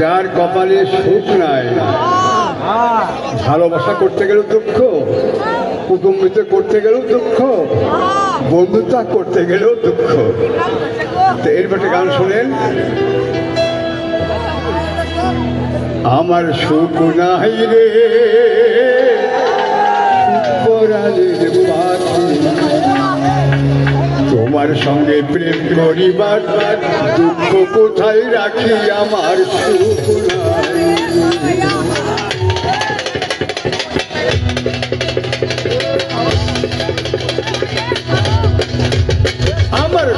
যার কপালে সুখ নাই, ভালোবাসা করতে গেলেও দুঃখ কুটুম্বিত করতে গেলেও দুঃখ, বন্ধুতা করতে গেলেও দুঃখ। তো এর একটা গান শোনেন। আমার সুখ নাই রে পরাণের পাখি। তোমার সঙ্গে প্রেম করিবার দুঃখ কোথায় রাখি আমার আমার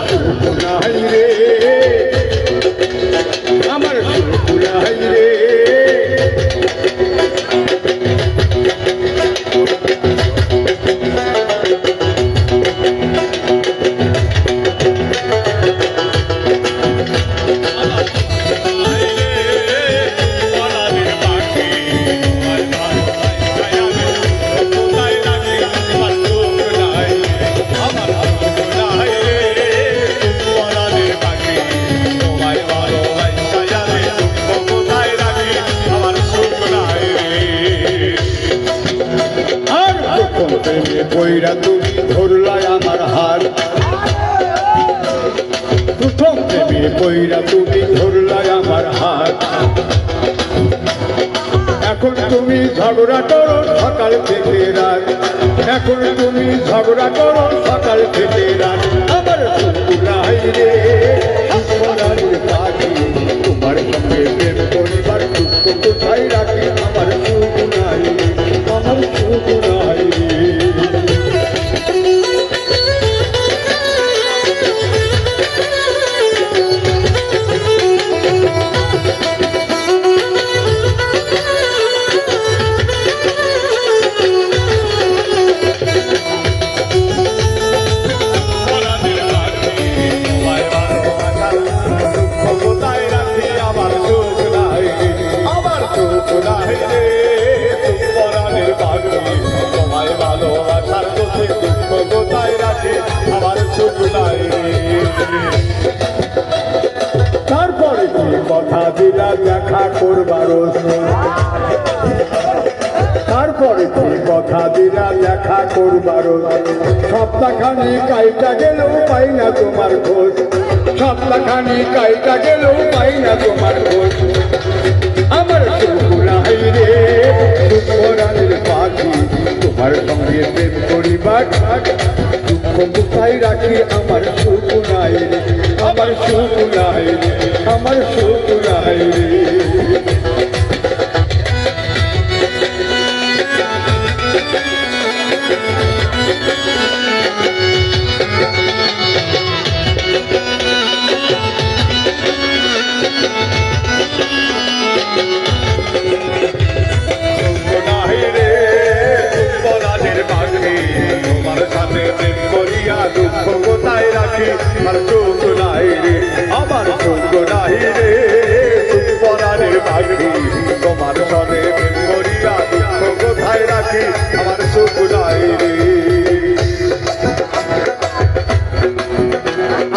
বইরা তুমি ধরলাই আমার হার। প্রথম প্রেমে বইরা তুমি ধরলাই আমার হার। এখন তুমি ঝগড়া করো সকাল থেকে রাত। এখন তুমি ঝগড়া করো সকাল থেকে রাত। আমার সুকুলাই রে তোমার সঙ্গে প্রেম করিবার দুঃখ কোথায় রাখি? কথা দেখা করবার তারপরে কি কথা দিলা দেখা করবার সপ্তাহখানি কাইটা গেলেও পাই না তোমার খোঁজ। সপ্তাহখানি কাইটা গেলেও পাই না তোমার খোঁজ। আমার সুকুলাই রে তোমার সঙ্গে প্রেম করিবার দুঃখ কোথায় রাখি? আমার সুকুলাই রে। আমার সুকুলাই রে। আমার সুকুলাই রে। পাখি তোমার সনে করিয়া দুঃখ কোথায় রাখি? আমার সুখ নাই রে।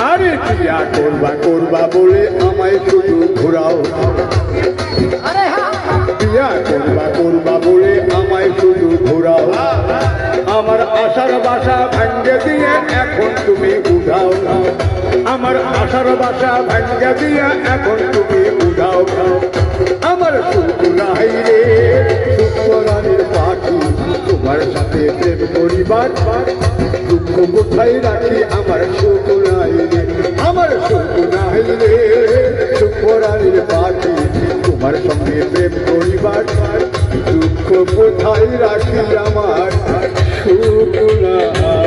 আরে বিয়া করবা করবা বলে আমায় শুধু ঘোরাও। করবা করবা বলে আমায় শুধু ঘোরাও। আমার আশার বাসা ভাঙ্গে দিয়ে এখন তুমি উঠাও আমার আশার বাসা ভাঙ্গে দিয়ে এখন তুমি আমার নাই রে শুক্রানের পাখি, তোমার সাথে প্রেম পরিবার দুঃখ কোথায় রাখি আমার সুখ নাই রে? আমার সুখ নাই রে শুক্রানের পাখি, তোমার সঙ্গে প্রেম পরিবার দুঃখ কোথায় রাখি আমার সুখ নাই?